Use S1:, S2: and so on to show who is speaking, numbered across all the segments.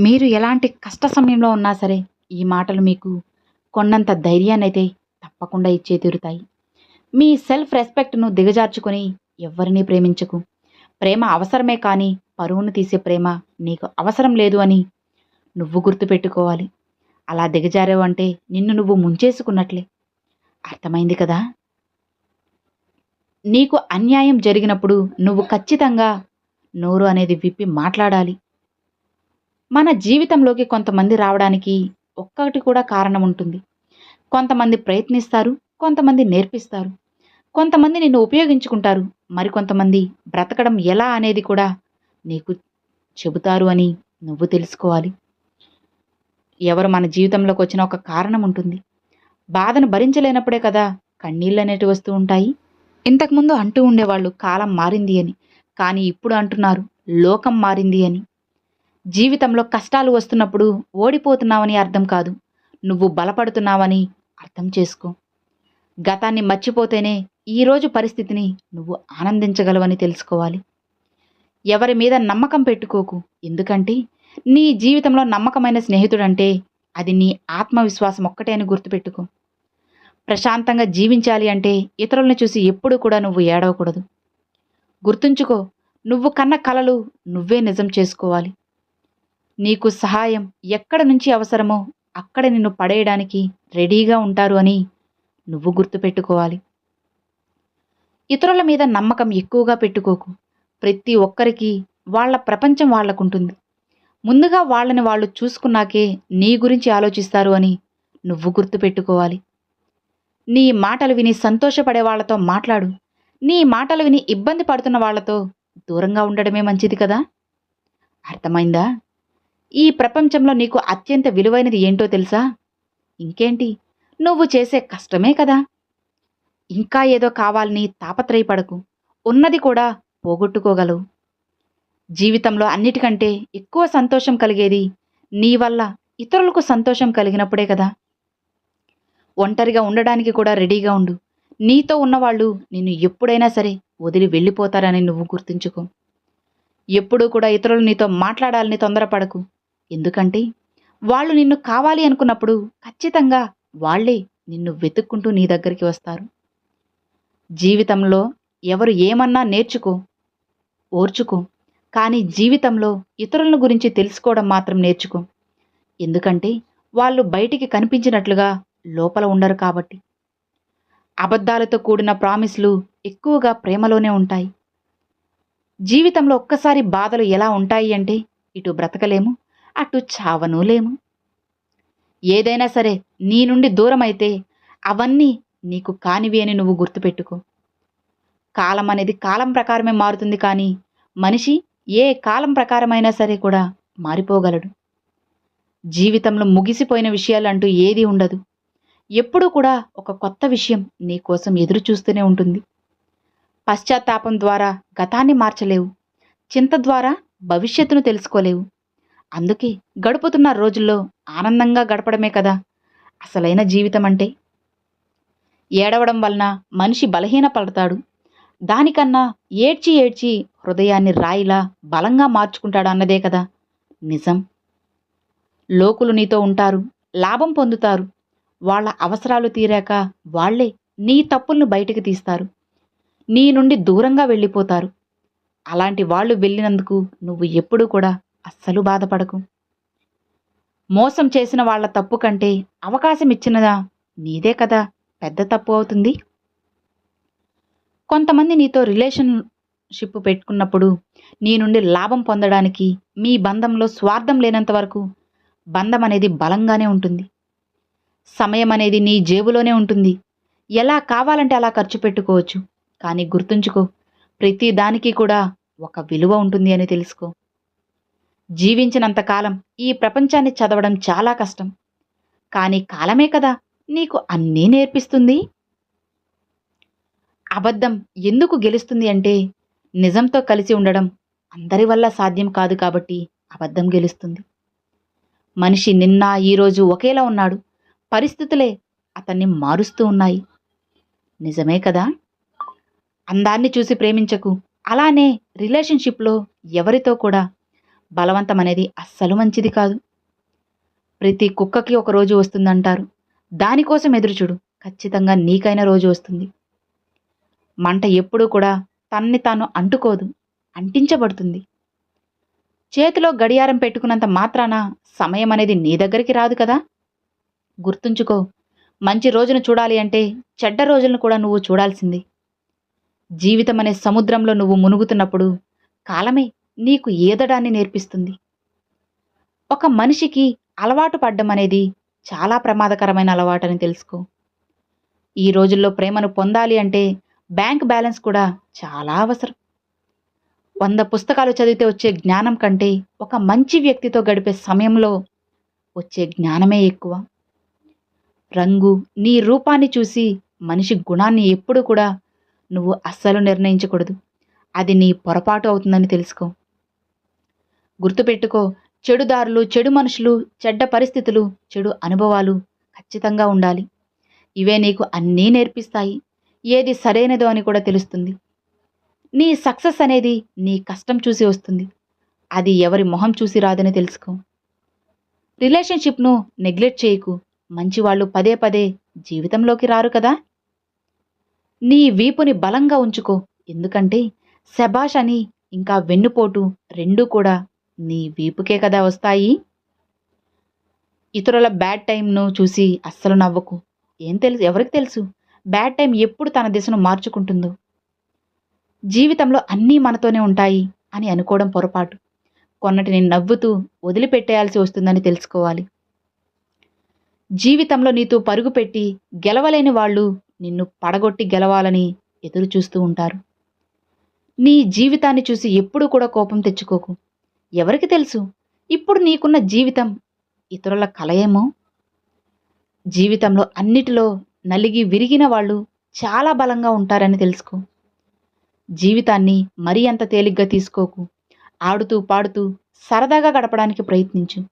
S1: మీరు ఎలాంటి కష్ట సమయంలో ఉన్నా సరే ఈ మాటలు మీకు కొండంత ధైర్యాన్నైతే తప్పకుండా ఇచ్చే తీరుతాయి. మీ సెల్ఫ్ రెస్పెక్ట్ను దిగజార్చుకొని ఎవరిని ప్రేమించకు. ప్రేమ అవసరమే కానీ పరువును తీసే ప్రేమ నీకు అవసరం లేదు అని నువ్వు గుర్తుపెట్టుకోవాలి. అలా దిగజారావు అంటే నిన్ను నువ్వు ముంచేసుకున్నట్లే. అర్థమైంది కదా? నీకు అన్యాయం జరిగినప్పుడు నువ్వు ఖచ్చితంగా నోరు అనేది విప్పి మాట్లాడాలి. మన జీవితంలోకి కొంతమంది రావడానికి ఒక్కటి కూడా కారణం ఉంటుంది. కొంతమంది ప్రయత్నిస్తారు కొంతమంది నేర్పిస్తారు. కొంతమంది నిన్ను ఉపయోగించుకుంటారు. మరికొంతమంది బ్రతకడం ఎలా అనేది కూడా నీకు చెబుతారు అని నువ్వు తెలుసుకోవాలి. ఎవరు మన జీవితంలోకి వచ్చిన ఒక కారణం ఉంటుంది. బాధను భరించలేనప్పుడే కదా కన్నీళ్ళు అనేటివి వస్తూ ఉంటాయి. ఇంతకుముందు అంటూ ఉండేవాళ్ళు కాలం మారింది అని. కానీ ఇప్పుడు అంటున్నారు లోకం మారింది అని. జీవితంలో కష్టాలు వస్తున్నప్పుడు ఓడిపోతున్నావని అర్థం కాదు. నువ్వు బలపడుతున్నావని అర్థం చేసుకో. గతాన్ని మర్చిపోతేనే ఈరోజు పరిస్థితిని నువ్వు ఆనందించగలవని తెలుసుకోవాలి. ఎవరి మీద నమ్మకం పెట్టుకోకు. ఎందుకంటే నీ జీవితంలో నమ్మకమైన స్నేహితుడంటే అది నీ ఆత్మవిశ్వాసం ఒక్కటే అని గుర్తుపెట్టుకో. ప్రశాంతంగా జీవించాలి అంటే ఇతరులను చూసి ఎప్పుడూ కూడా నువ్వు ఏడవకూడదు. గుర్తుంచుకో నువ్వు కన్న కలలు నువ్వే నిజం చేసుకోవాలి. నీకు సహాయం ఎక్కడ నుంచి అవసరమో అక్కడ నిన్ను పడేయడానికి రెడీగా ఉంటారు అని నువ్వు గుర్తుపెట్టుకోవాలి. ఇతరుల మీద నమ్మకం ఎక్కువగా పెట్టుకోకు. ప్రతి ఒక్కరికి వాళ్ళ ప్రపంచం వాళ్ళకుంటుంది ముందుగా వాళ్ళని వాళ్ళు చూసుకున్నాకే నీ గురించి ఆలోచిస్తారు అని నువ్వు గుర్తుపెట్టుకోవాలి. నీ మాటలు విని సంతోషపడే వాళ్ళతో మాట్లాడు. నీ మాటలు విని ఇబ్బంది పడుతున్న వాళ్ళతో దూరంగా ఉండడమే మంచిది కదా? అర్థమైందా? ఈ ప్రపంచంలో నీకు అత్యంత విలువైనది ఏంటో తెలుసా? ఇంకేంటి? నువ్వు చేసే కష్టమే కదా. ఇంకా ఏదో కావాలని తాపత్రయపడకు. ఉన్నది కూడా పోగొట్టుకోగలవు. జీవితంలో అన్నిటికంటే ఎక్కువ సంతోషం కలిగేది నీ వల్ల ఇతరులకు సంతోషం కలిగినప్పుడే కదా. ఒంటరిగా ఉండడానికి కూడా రెడీగా ఉండు. నీతో ఉన్నవాళ్ళు నిన్ను ఎప్పుడైనా సరే వదిలి వెళ్ళిపోతారని నువ్వు గుర్తుంచుకో. ఎప్పుడూ కూడా ఇతరులు నీతో మాట్లాడాలని తొందరపడకు. ఎందుకంటే వాళ్ళు నిన్ను కావాలి అనుకున్నప్పుడు ఖచ్చితంగా వాళ్ళే నిన్ను వెతుక్కుంటూ నీ దగ్గరికి వస్తారు. జీవితంలో ఎవరు ఏమన్నా నేర్చుకో ఓర్చుకో కానీ జీవితంలో ఇతరుల గురించి తెలుసుకోవడం మాత్రం నేర్చుకో. ఎందుకంటే వాళ్ళు బయటికి కనిపించినట్లుగా లోపల ఉండరు కాబట్టి. అబద్ధాలతో కూడిన ప్రామిస్లు ఎక్కువగా ప్రేమలోనే ఉంటాయి. జీవితంలో ఒక్కసారి బాధలు ఎలా ఉంటాయి అంటే ఇటు బ్రతకలేము అటు చావనూ లేము. ఏదైనా సరే నీ నుండి దూరమైతే అవన్నీ నీకు కానివి అని నువ్వు గుర్తుపెట్టుకో. కాలం అనేది కాలం ప్రకారమే మారుతుంది కానీ మనిషి ఏ కాలం ప్రకారమైనా సరే కూడా మారిపోగలడు. జీవితంలో ముగిసిపోయిన విషయాలంటూ ఏదీ ఉండదు. ఎప్పుడూ కూడా ఒక కొత్త విషయం నీ కోసం ఎదురు చూస్తూనే ఉంటుంది. పశ్చాత్తాపం ద్వారా గతాన్ని మార్చలేవు. చింత ద్వారా భవిష్యత్తును తెలుసుకోలేవు. అందుకే గడుపుతున్న రోజుల్లో ఆనందంగా గడపడమే కదా. అసలైన జీవితం అంటే ఏడవడం వలన మనిషి బలహీన పడతాడు దానికన్నా ఏడ్చి ఏడ్చి హృదయాన్ని రాయిలా బలంగా మార్చుకుంటాడు అన్నదే కదా. నిజం? లోకులు నీతో ఉంటారు లాభం పొందుతారు. వాళ్ళ అవసరాలు తీరాక వాళ్ళే నీ తప్పులను బయటికి తీస్తారు. నీ నుండి దూరంగా వెళ్ళిపోతారు. అలాంటి వాళ్ళు వెళ్ళినందుకు నువ్వు ఎప్పుడూ కూడా అస్సలు బాధపడకు. మోసం చేసిన వాళ్ళ తప్పు కంటే అవకాశం ఇచ్చినదా నీదే కదా పెద్ద తప్పు అవుతుంది. కొంతమంది నీతో రిలేషన్షిప్ పెట్టుకున్నప్పుడు నీ నుండి లాభం పొందడానికి మీ బంధంలో స్వార్థం లేనంత వరకు బంధం అనేది బలంగానే ఉంటుంది. సమయం అనేది నీ జేబులోనే ఉంటుంది. ఎలా కావాలంటే అలా ఖర్చు పెట్టుకోవచ్చు. కానీ గుర్తుంచుకో ప్రతి దానికి కూడా ఒక విలువ ఉంటుంది అని తెలుసుకో. జీవించినంతకాలం ఈ ప్రపంచాన్ని చదవడం చాలా కష్టం. కానీ కాలమే కదా నీకు అన్నీ నేర్పిస్తుంది? అబద్ధం ఎందుకు గెలుస్తుంది అంటే నిజంతో కలిసి ఉండడం అందరి వల్ల సాధ్యం కాదు కాబట్టి అబద్ధం గెలుస్తుంది. మనిషి నిన్న ఈరోజు ఒకేలా ఉన్నాడు. పరిస్థితులే అతన్ని మారుస్తూ ఉన్నాయి. నిజమే కదా? అందాన్ని చూసి ప్రేమించకు. అలానే రిలేషన్షిప్లో ఎవరితో కూడా బలవంతం అనేది అస్సలు మంచిది కాదు. ప్రతి కుక్కకి ఒక రోజు వస్తుందంటారు. దానికోసం ఎదురుచుడు ఖచ్చితంగా నీకైన రోజు వస్తుంది. మంట ఎప్పుడూ కూడా తన్ని తాను అంటుకోదు అంటించబడుతుంది. చేతిలో గడియారం పెట్టుకున్నంత మాత్రాన సమయం అనేది నీ దగ్గరికి రాదు కదా? గుర్తుంచుకో మంచి రోజును చూడాలి అంటే చెడ్డ రోజులను కూడా నువ్వు చూడాల్సింది. జీవితం అనే సముద్రంలో నువ్వు మునుగుతున్నప్పుడు కాలమే నీకు ఈదడాన్ని నేర్పిస్తుంది? ఒక మనిషికి అలవాటు పడ్డం అనేది చాలా ప్రమాదకరమైన అలవాటని తెలుసుకో. ఈ రోజుల్లో ప్రేమను పొందాలి అంటే బ్యాంక్ బ్యాలెన్స్ కూడా చాలా అవసరం. వంద పుస్తకాలు చదివితే వచ్చే జ్ఞానం కంటే ఒక మంచి వ్యక్తితో గడిపే సమయంలో వచ్చే జ్ఞానమే ఎక్కువ. రంగు నీ రూపాన్ని చూసి మనిషి గుణాన్ని ఎప్పుడూ కూడా నువ్వు అస్సలు నిర్ణయించకూడదు. అది నీ పొరపాటు అవుతుందని తెలుసుకో. గుర్తుపెట్టుకో. చెడు దారులు చెడు మనుషులు చెడ్డ పరిస్థితులు చెడు అనుభవాలు ఖచ్చితంగా ఉండాలి. ఇవే నీకు అన్నీ నేర్పిస్తాయి. ఏది సరైనదో అని కూడా తెలుస్తుంది. నీ సక్సెస్ అనేది నీ కష్టం చూసి వస్తుంది. అది ఎవరి మొహం చూసి రాదని తెలుసుకో. రిలేషన్షిప్ను నెగ్లెక్ట్ చేయకు. మంచివాళ్ళు పదే పదే జీవితంలోకి రారు కదా. నీ వీపుని బలంగా ఉంచుకో. ఎందుకంటే శబాష్ అని ఇంకా వెన్నుపోటు రెండూ కూడా నీ వీపుకే కదా వస్తాయి? ఇతరుల బ్యాడ్ టైంను చూసి అస్సలు నవ్వకు. ఏం తెలుసు? ఎవరికి తెలుసు? బ్యాడ్ టైం ఎప్పుడు తన దిశను మార్చుకుంటుందో. జీవితంలో అన్నీ మనతోనే ఉంటాయి అని అనుకోవడం పొరపాటు. కొన్నటిని నవ్వుతూ వదిలిపెట్టేయాల్సి వస్తుందని తెలుసుకోవాలి. జీవితంలో నీతో పరుగు పెట్టి గెలవలేని వాళ్ళు నిన్ను పడగొట్టి గెలవాలని ఎదురు చూస్తూ ఉంటారు. నీ జీవితాన్ని చూసి ఎప్పుడూ కూడా కోపం తెచ్చుకోకు. ఎవరికి తెలుసు? ఇప్పుడు నీకున్న జీవితం ఇతరుల కలయేమో? జీవితంలో అన్నిటిలో నలిగి విరిగిన వాళ్ళు చాలా బలంగా ఉంటారని తెలుసుకో. జీవితాన్ని మరీ అంత తేలిగ్గా తీసుకోకు. ఆడుతూ పాడుతూ సరదాగా గడపడానికి ప్రయత్నించు.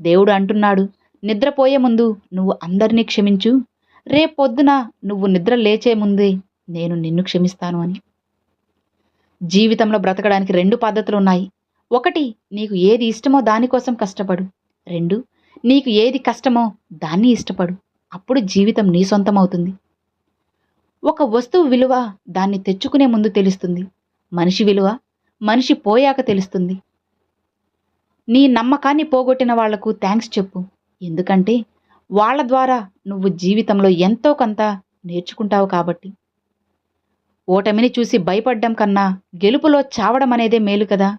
S1: దేవుడు అంటున్నాడు నిద్రపోయే ముందు నువ్వు అందరినీ క్షమించు. రేపొద్దున నువ్వు నిద్ర లేచే ముందే నేను నిన్ను క్షమిస్తాను అని. జీవితంలో బ్రతకడానికి రెండు పద్ధతులు ఉన్నాయి ఒకటి నీకు ఏది ఇష్టమో దానికోసం కష్టపడు. రెండు నీకు ఏది కష్టమో దాన్ని ఇష్టపడు. అప్పుడు జీవితం నీ సొంతం అవుతుంది ఒక వస్తువు విలువ దాన్ని తెచ్చుకునే ముందు తెలుస్తుంది. మనిషి విలువ మనిషి పోయాక తెలుస్తుంది. నీ నమ్మకాన్ని పోగొట్టిన వాళ్ళకు థ్యాంక్స్ చెప్పు. ఎందుకంటే వాళ్ళ ద్వారా నువ్వు జీవితంలో ఎంతో కొంత నేర్చుకుంటావు కాబట్టి. ఓటమిని చూసి భయపడ్డం కన్నా గెలుపులో చావడం అనేదే మేలు కదా.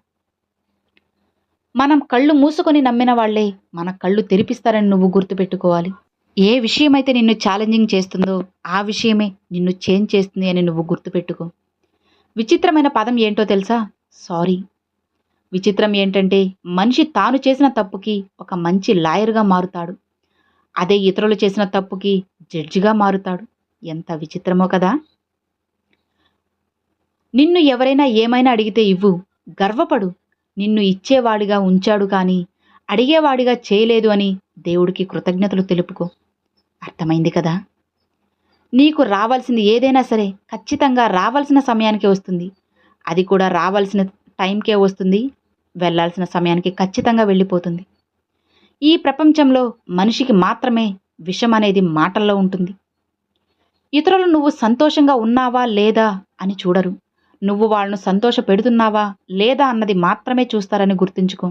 S1: మనం కళ్ళు మూసుకొని నమ్మిన వాళ్ళే మన కళ్ళు తెరిపిస్తారని నువ్వు గుర్తుపెట్టుకోవాలి. ఏ విషయమైతే నిన్ను ఛాలెంజింగ్ చేస్తుందో ఆ విషయమే నిన్ను చేంజ్ చేస్తుంది అని నువ్వు గుర్తుపెట్టుకో. విచిత్రమైన పదం ఏంటో తెలుసా? సారీ విచిత్రం ఏంటంటే మనిషి తాను చేసిన తప్పుకి ఒక మంచి లాయర్గా మారుతాడు. అదే ఇతరులు చేసిన తప్పుకి జడ్జిగా మారుతాడు. ఎంత విచిత్రమో కదా? నిన్ను ఎవరైనా ఏమైనా అడిగితే ఇవ్వు. గర్వపడు. నిన్ను ఇచ్చేవాడిగా ఉంచాడు కానీ అడిగేవాడిగా చేయలేదు అని దేవుడికి కృతజ్ఞతలు తెలుపుకో. అర్థమైంది కదా? నీకు రావాల్సింది ఏదైనా సరే ఖచ్చితంగా రావాల్సిన సమయానికే వస్తుంది. అది కూడా రావాల్సిన టైంకే వస్తుంది. వెళ్ళాల్సిన సమయానికి ఖచ్చితంగా వెళ్ళిపోతుంది. ఈ ప్రపంచంలో మనిషికి మాత్రమే విషం అనేది మాటల్లో ఉంటుంది. ఇతరులు నువ్వు సంతోషంగా ఉన్నావా లేదా అని చూడరు. నువ్వు వాళ్ళను సంతోష పెడుతున్నావా లేదా అన్నది మాత్రమే చూస్తారని గుర్తుంచుకో.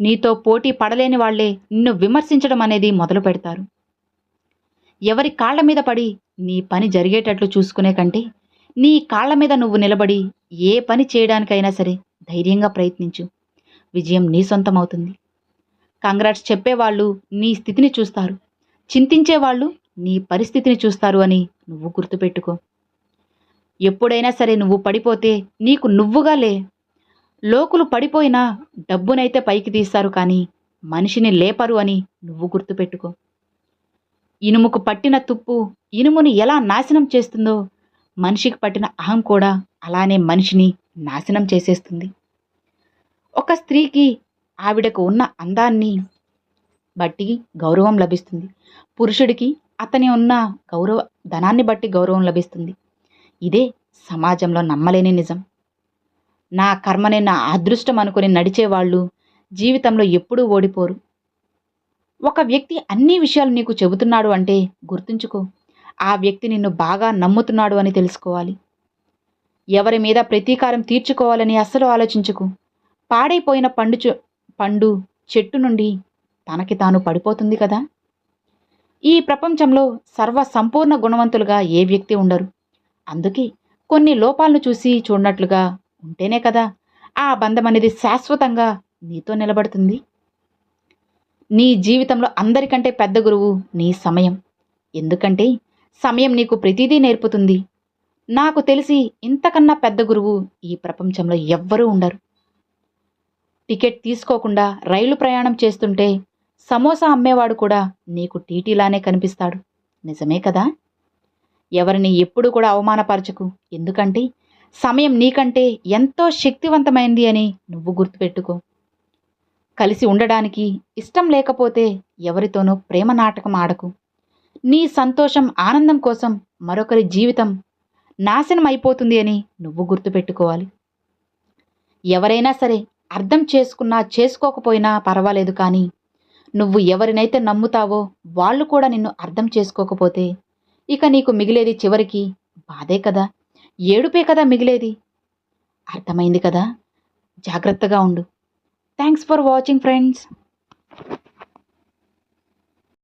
S1: నీతో పోటీ పడలేని వాళ్ళే నిన్ను విమర్శించడం అనేది మొదలు పెడతారు. ఎవరి కాళ్ళ మీద పడి నీ పని జరిగేటట్లు చూసుకునే కంటే నీ కాళ్ళ మీద నువ్వు నిలబడి ఏ పని చేయడానికైనా సరే ధైర్యంగా ప్రయత్నించు. విజయం నీ సొంతమవుతుంది. కంగ్రాట్స్ చెప్పేవాళ్ళు నీ స్థితిని చూస్తారు. చింతించేవాళ్ళు నీ పరిస్థితిని చూస్తారు అని నువ్వు గుర్తుపెట్టుకో. ఎప్పుడైనా సరే నువ్వు పడిపోతే నీకు నువ్వుగా లే. లోకులు పడిపోయినా డబ్బునైతే పైకి తీస్తారు కానీ మనిషిని లేపరు అని నువ్వు గుర్తుపెట్టుకో. ఇనుముకు పట్టిన తుప్పు ఇనుముని ఎలా నాశనం చేస్తుందో మనిషికి పట్టిన అహం కూడా అలానే మనిషిని నాశనం చేసేస్తుంది. ఒక స్త్రీకి ఆవిడకు ఉన్న అందాన్ని బట్టి గౌరవం లభిస్తుంది. పురుషుడికి అతని ఉన్న గౌరవ ధనాన్ని బట్టి గౌరవం లభిస్తుంది. ఇదే సమాజంలో నమ్మలేని నిజం. నా కర్మనే నా అదృష్టం అనుకుని నడిచేవాళ్ళు జీవితంలో ఎప్పుడూ ఓడిపోరు. ఒక వ్యక్తి అన్ని విషయాలు నీకు చెబుతున్నాడు అంటే గుర్తుంచుకో. ఆ వ్యక్తి నిన్ను బాగా నమ్ముతున్నాడు అని తెలుసుకోవాలి. ఎవరి మీద ప్రతీకారం తీర్చుకోవాలని అస్సలు ఆలోచించుకు. పాడైపోయిన పండు చె- పండు చెట్టు నుండి తనకి తాను పడిపోతుంది కదా? ఈ ప్రపంచంలో సర్వ సంపూర్ణ గుణవంతులుగా ఏ వ్యక్తి ఉండరు. అందుకే కొన్ని లోపాలను చూసి చూడనట్లుగా ఉంటేనే కదా ఆ బంధం అనేది శాశ్వతంగా నీతో నిలబడుతుంది. నీ జీవితంలో అందరికంటే పెద్ద గురువు నీ సమయం. ఎందుకంటే సమయం నీకు ప్రతిదీ నేర్పుతుంది. నాకు తెలిసి ఇంతకన్నా పెద్ద గురువు ఈ ప్రపంచంలో ఎవ్వరూ ఉండరు. టికెట్ తీసుకోకుండా రైలు ప్రయాణం చేస్తుంటే సమోసా అమ్మేవాడు కూడా నీకు టీటీలానే కనిపిస్తాడు. నిజమే కదా? ఎవరిని ఎప్పుడు కూడా అవమానపరచకు. ఎందుకంటే సమయం నీకంటే ఎంతో శక్తివంతమైంది అని నువ్వు గుర్తుపెట్టుకో. కలిసి ఉండడానికి ఇష్టం లేకపోతే ఎవరితోనూ ప్రేమ నాటకం ఆడకు. నీ సంతోషం ఆనందం కోసం మరొకరి జీవితం నాశనం అయిపోతుంది అని నువ్వు గుర్తుపెట్టుకోవాలి. ఎవరైనా సరే అర్థం చేసుకున్నా చేసుకోకపోయినా పర్వాలేదు కానీ నువ్వు ఎవరినైతే నమ్ముతావో వాళ్ళు కూడా నిన్ను అర్థం చేసుకోకపోతే ఇక నీకు మిగిలేది చివరికి బాధే కదా? ఏడుపే కదా మిగిలేది? అర్థమైంది కదా? జాగ్రత్తగా ఉండు. Thanks for watching friends